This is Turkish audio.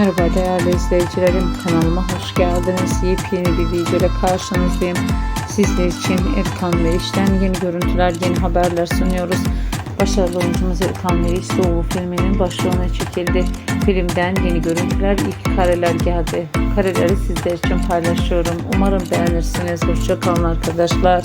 Merhaba değerli izleyicilerim kanalıma hoş geldiniz. Yepyeni bir videoyla karşınızdayım. Sizler için Erkan Meriç'ten yeni görüntüler, yeni haberler sunuyoruz. Başarılı oyuncumuz Erkan Meriç Doğu filminin başlığına çekildi. Filmden yeni görüntüler, ilk kareler geldi. Kareleri sizler için paylaşıyorum. Umarım beğenirsiniz. Hoşçakalın arkadaşlar.